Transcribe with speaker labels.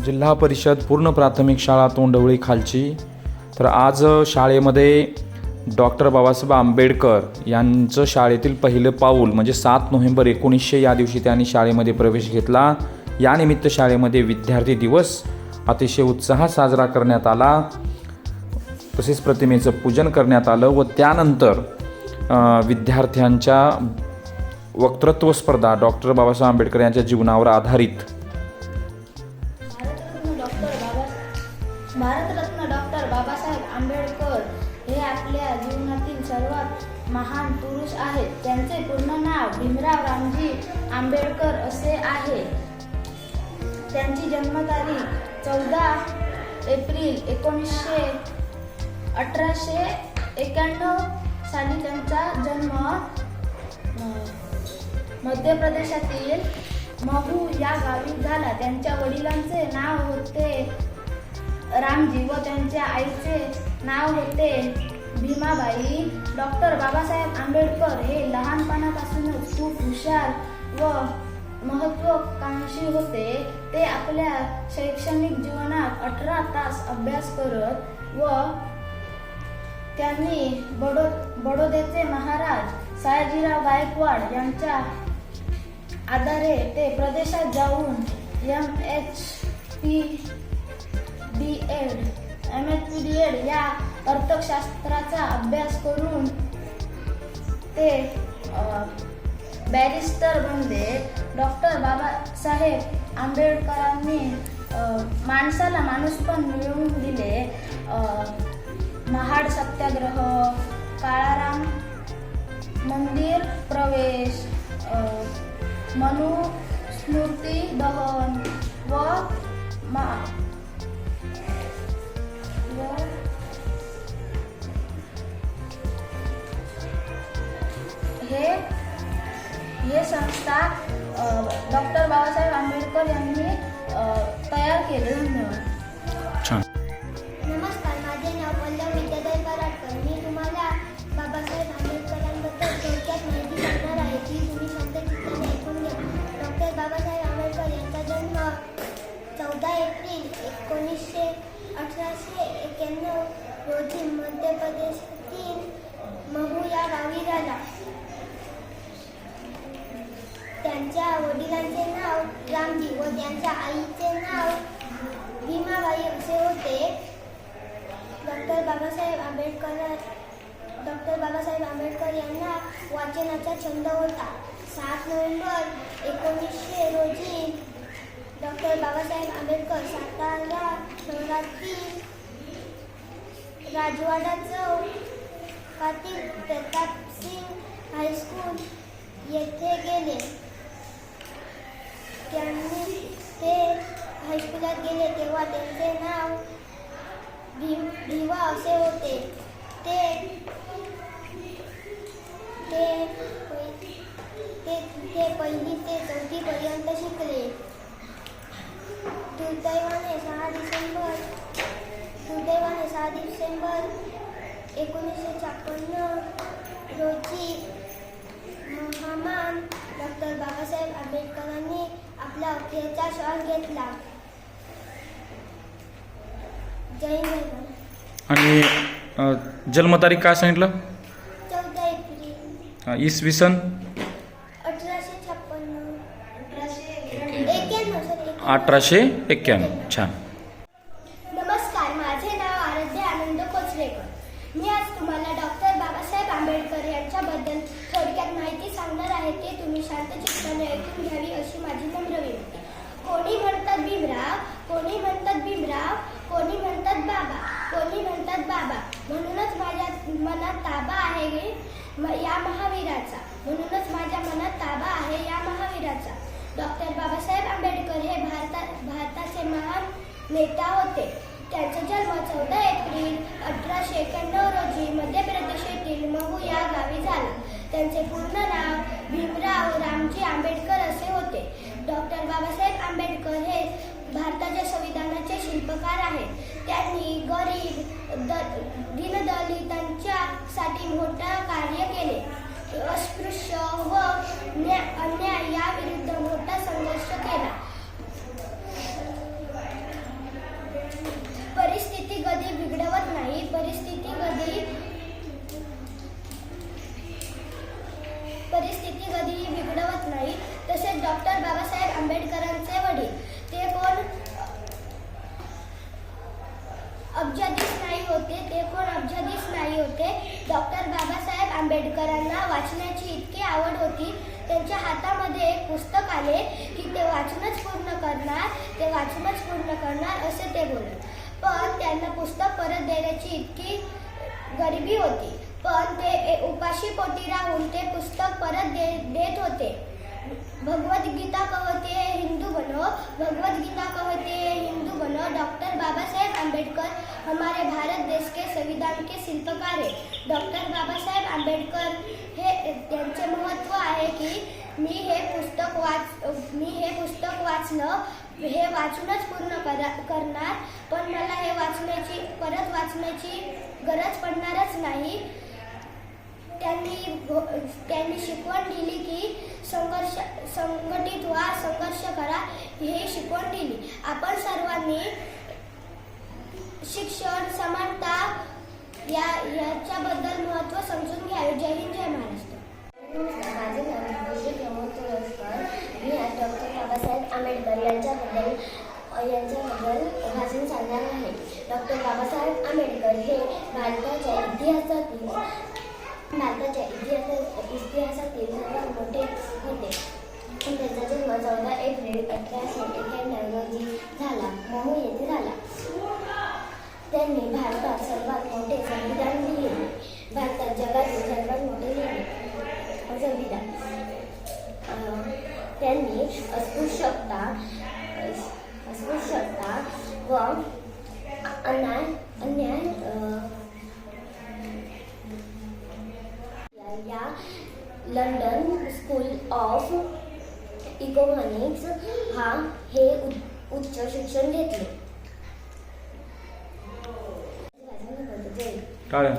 Speaker 1: जिल्हा परिषद पूर्ण प्राथमिक शाळा तोंडवळी खालची. तर आज शाळेमध्ये डॉक्टर बाबासाहेब आंबेडकर यांचं शाळेतील पहिलं पाऊल म्हणजे सात नोव्हेंबर एकोणीसशे या दिवशी त्यांनी शाळेमध्ये प्रवेश घेतला. यानिमित्त शाळेमध्ये विद्यार्थी दिवस अतिशय उत्साहात साजरा करण्यात आला. तसेच प्रतिमेचं पूजन करण्यात आलं व त्यानंतर विद्यार्थ्यांच्या वक्तृत्व स्पर्धा डॉक्टर बाबासाहेब आंबेडकर यांच्या जीवनावर आधारित
Speaker 2: आंबेडकर असे आहे. त्यांची जन्मतारीख चौदा एप्रिल एकोणीसशे अठराशे एक्याण्णव साली त्यांचा जन्म मध्य प्रदेशातील महू या गावी झाला. त्यांच्या वडिलांचे नाव होते रामजी व त्यांच्या आईचे नाव होते भीमाबाई. डॉक्टर बाबासाहेब आंबेडकर हे लहानपणापासूनच खूप हुशार व महत्वाकांक्षी होते ते आपल्या शैक्षणिक जीवनात अठरा तास अभ्यास करत व त्यांनी बडो बडोद्याचे महाराज सयाजीराव गायकवाड यांच्या आधारे ते प्रदेशात जाऊन M H P D ed M H P D ed या अर्थशास्त्राचा अभ्यास करून ते बॅरिस्टर बनले डॉक्टर बाबासाहेब आंबेडकरांनी माणसाला माणूस पण मिळवून दिले. महाड सत्याग्रह काळाराम मंदिर प्रवेश मनुस्मृती दहन व मा व हे हे संस्था डॉक्टर बाबासाहेब आंबेडकर यांनी तयार केले. धन्यवाद.
Speaker 3: नमस्कार माझे नाव पल्लव विद्याधर कराडकर मी तुम्हाला बाबासाहेब आंबेडकरांबद्दल थोडक्यात माहिती सांगणार आहे. ती तुम्ही शांतचित्ताने ऐकून घ्या. डॉक्टर बाबासाहेब आंबेडकर यांचा जन्म चौदा एप्रिल एकोणीसशे अठराशे एक्याण्णव रोजी मध्य प्रदेशातील महू या गावी झाला. त्यांच्या वडिलांचे नाव रामजी व त्यांच्या आईचे नाव भीमाबाई असे होते. डॉक्टर बाबासाहेब आंबेडकर डॉक्टर बाबासाहेब आंबेडकर यांना वाचनाचा छंद होता. सात नोव्हेंबर एकोणीसशे रोजी डॉक्टर बाबासाहेब आंबेडकर सातारा शहरातील राजवाडा चौकातील प्रतापसिंग हायस्कूल येथे गेले. त्यांनी ते हायस्कूलात गेले तेव्हा त्यांचे नाव भीम भिवा असे होते. ते ते ते ते पहिली ते चौथीपर्यंत शिकले. दुर्दैवाने सहा डिसेंबर दुर्दैवाने सहा डिसेंबर एकोणीसशे छप्पन्न रोजी महामान डॉक्टर बाबासाहेब आंबेडकरांनी आपला अखेरचा श्वास घेतला. जय
Speaker 1: आणि अ, जन्मतारीख काय सांगितलं?
Speaker 3: चौदा एप्रिल.
Speaker 1: अ, इसवी सन?
Speaker 3: अठराशे छप्पन्न. एक्याण्णव सॉरी
Speaker 1: अठराशे एक्क्याण्णव. छान.
Speaker 3: नमस्कार माझे नाव आराध्य आनंद कोचरेकर. मी आज तुम्हाला डॉक्टर बाबासाहेब आंबेडकर यांच्याबद्दल थोडक्यात माहिती सांगणार आहे ते तुम्ही शांत चित्ताने ऐकून घ्यावी ताबा आहे या महावीराचा. म्हणूनच माझ्या मनात ताबा आहे या महावीराचा. डॉक्टर बाबासाहेब आंबेडकर हे भारता भारताचे महान नेता होते. त्यांचा जन्म चौदा एप्रिल अठराशे एक्याण्णव रोजी मध्य प्रदेशातील महू या गावी झाला. त्यांचे पूर्ण नाव भीमराव रामजी आंबेडकर असे होते. डॉक्टर बाबासाहेब आंबेडकर हे भारताच्या संविधानाचे शिल्पकार आहेत. त्यांनी गरीब द दिनदलितांच्यासाठी मोठं कार्य केले. अस्पृश्य व अन्याय याविरुद्ध मोठा संघर्ष केला. परिस्थिती कधी बिघडवत नाही. परिस्थिती कधी परिस्थिती कधीही बिघडवत नाही. तसेच डॉक्टर बाबासाहेब आंबेडकर डॉक्टर बाबासाहेब आंबेडकरांना वाचनाची इतकी आवड होती. त्यांच्या हातामध्ये एक पुस्तक आले की ते वाचूनच पूर्ण करणार ते वाचूनच पूर्ण करणार असे ते बोलत पण त्यांना पुस्तक परत देण्याची इतकी गरिबी होती. पण ते उपाशी पोटी राहून ते पुस्तक परत दे देत होते. भगवद्गीता कहते हिंदू बनो भगवद्गीता कहते हिंदू बनो डॉक्टर बाबासाहेब आंबेडकर हमारे भारत देश वाचलं हे वाचूनच पूर्ण करा करणार. पण मला हे वाचण्याची परत वाचण्याची गरज पडणारच नाही. त्यांनी त्यांनी शिकवण दिली की संघर्ष संघटित व्हा संघर्ष करा हे शिकवण दिली. आपण सर्वांनी शिक्षण समानता या याच्याबद्दल महत्त्व समजून घ्यावे जय हिंद जय महाराष्ट्र.
Speaker 4: माझे नाव विजय प्रमोद तुळसकर मी आज डॉक्टर बाबासाहेब आंबेडकर यांच्याबद्दल यांच्याबद्दल भाषण सांगणार आहे. डॉक्टर बाबासाहेब आंबेडकर हे भारताच्या इतिहासातील भारताच्या इतिहासा इतिहासातील सर्वात मोठे होते. त्यांचा जन्म चौदा एप्रिल अठराशे एक्याण्णव रोजी झाला. महू येथे झाला. त्यांनी भारतात सर्वात मोठे संविधान लिहिले. भारतात जगातील अस्पृश्यता अस्पृश्यता व अन्याय अन्याय या- लंडन स्कूल ऑफ इकॉनॉमिक्स हा हे उ- उच्च शिक्षण घेतले.
Speaker 1: टाळ्या